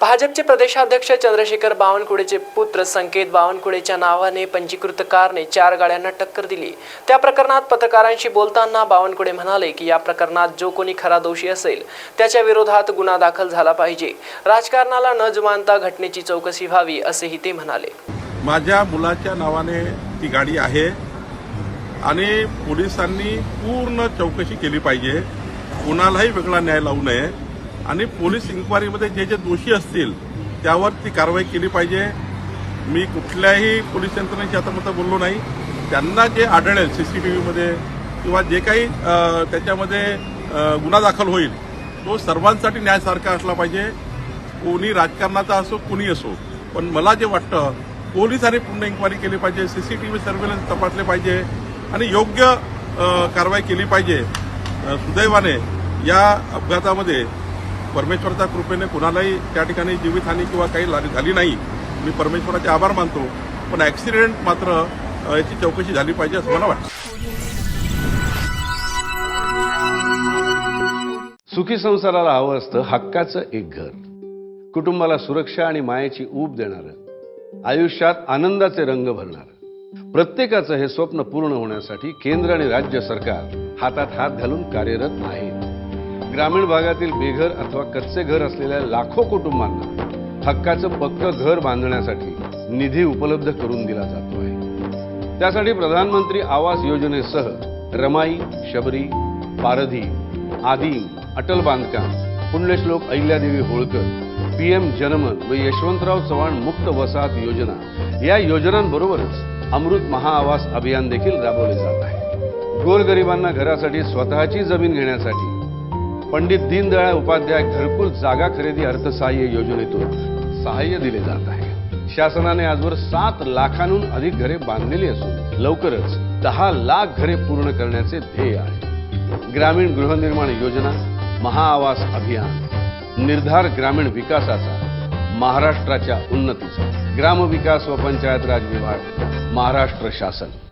भाजपचे प्रदेशाध्यक्ष चंद्रशेखर बावनकुळेचे पुत्र संकेत बावनकुळेच्या नावाने पंजीकृत कारने चार गाड्यांना टक्कर दिली. त्या प्रकरणात पत्रकारांशी बोलताना बावनकुळे म्हणाले की या प्रकरणात जो कोणी खरा दोषी असेल त्याच्या विरोधात गुन्हा दाखल झाला पाहिजे. राजकारणाला न जुमानता घटनेची चौकशी व्हावी असेही ते म्हणाले. माझ्या मुलाच्या नावाने ती गाडी आहे आणि पोलिसांनी पूर्ण चौकशी केली पाहिजे. कुणालाही वेगळा न्याय लावू नये. आणि पोलीस इन्क्वायरीमध्ये जे जे दोषी असतील त्यावर ती कारवाई केली पाहिजे. मी कुठल्याही पोलीस यंत्रणेशी आता बोललो नाही. त्यांना जे आढळेल सीसीटीव्हीमध्ये किंवा जे काही त्याच्यामध्ये गुन्हा दाखल होईल तो सर्वांसाठी न्यायसारखा असला पाहिजे. कोणी राजकारणाचा असो कुणी असो. पण मला जे वाटतं पोलिसांनी पूर्ण इन्क्वायरी केली पाहिजे सीसीटीव्ही सर्व्हेलन्स तपासले पाहिजे आणि योग्य कारवाई केली पाहिजे. सुदैवाने या अपघातामध्ये परमेश्वराच्या कृपेने कुणालाही त्या ठिकाणी जीवितहानी किंवा काही झाली नाही. मी परमेश्वराचे आभार मानतो. पण ॲक्सिडेंट मात्र याची चौकशी झाली पाहिजे असं मला वाटतं. सुखी संसाराला हवं असतं हक्काचं एक घर. कुटुंबाला सुरक्षा आणि मायेची ऊब देणारं. आयुष्यात आनंदाचे रंग भरणारं. प्रत्येकाचं हे स्वप्न पूर्ण होण्यासाठी केंद्र आणि राज्य सरकार हातात हात घालून कार्यरत आहे. ग्रामीण भागातील बेघर अथवा कच्चे घर असलेल्या लाखो कुटुंबांना हक्काचं पक्क घर बांधण्यासाठी निधी उपलब्ध करून दिला जातो आहे त्यासाठी प्रधानमंत्री आवास योजनेसह रमाई शबरी पारधी आदिम अटल बांधकाम पुण्यश्लोक अहिल्यादेवी होळकर पीएम जनमन व यशवंतराव चव्हाण मुक्त वसाहत योजना या योजनांबरोबरच अमृत महाआवास अभियान देखील राबवले जात आहे. गोरगरिबांना घरासाठी स्वतःची जमीन घेण्यासाठी पंडित दीनदयाळ उपाध्याय घरकुल जागा खरेदी अर्थसहाय्य योजनेतून सहाय्य दिले जात आहे. शासनाने आजवर सात लाखांहून अधिक घरे बांधलेली असून लवकरच दहा लाख घरे पूर्ण करण्याचे ध्येय आहे. ग्रामीण गृहनिर्माण योजना महाआवास अभियान निर्धार ग्रामीण विकासाचा महाराष्ट्राच्या उन्नतीचा ग्रामविकास व पंचायत राज विभाग महाराष्ट्र शासन.